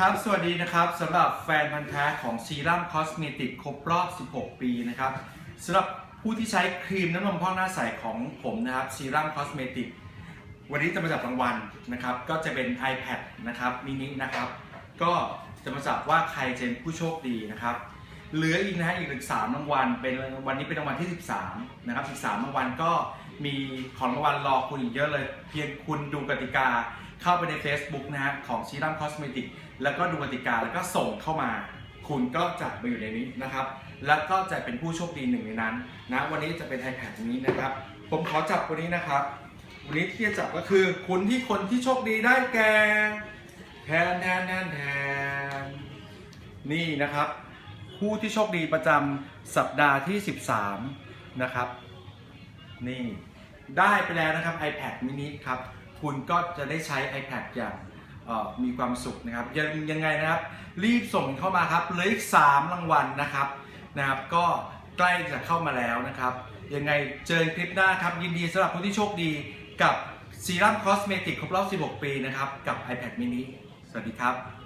ครับ สวัสดีนะครับสำหรับแฟนพันธ์แท้ของซีรั่มคอสเมติกครบรอบ 16 ปีนะครับสำหรับผู้ที่ใช้ครีมน้ำนมพอกหน้าใสของผมนะครับซีรั่มคอสเมติกวันนี้จะมาจับรางวัลนะครับ ก็จะเป็น iPad นะครับมินินะครับ ก็จะมาจับว่าใครจะเป็นผู้โชคดีนะครับเหลืออีกนะฮะอีกถึงสามรางวัลเป็นวันนี้เป็นรางวัลที่ 13 นะครับอีกสามรางวัลก็ มีของรางวัลรอคุณอีกเยอะเลย เพียงคุณดูกติกา เข้าไปใน Facebook นะฮะของซีรัมคอสเมติกแล้วก็ดูกติกาแล้วก็ส่งเข้ามา คุณก็จะมาอยู่ในนี้นะครับ แล้วก็จะเป็นผู้โชคดีหนึ่งในนั้นนะวันนี้จะเป็น iPad นี้นะครับ ผมขอจับวันนี้นะครับ วันนี้ที่จะจับก็คือคุณที่คนที่โชคดีได้แก่แทนแทนแทนแทนนี่นะครับ ผู้ที่โชคดีประจำสัปดาห์ที่ 13 นะครับ นี่ ได้ไปแล้วนะครับ iPad mini ครับ คุณก็จะได้ใช้ iPad อย่างมีความสุขนะครับ ยังยังไงนะครับ รีบส่งเข้ามาครับเหลืออีก3รางวัลนะครับนะครับ ก็ใกล้จะเข้ามาแล้วนะครับ ยังไงเจอกันคลิปหน้าครับ ยินดีสำหรับผู้ที่โชคดีกับซีรัมคอสเมติกครบรอบ 16 ปีนะครับ กับ iPad mini สวัสดีครับ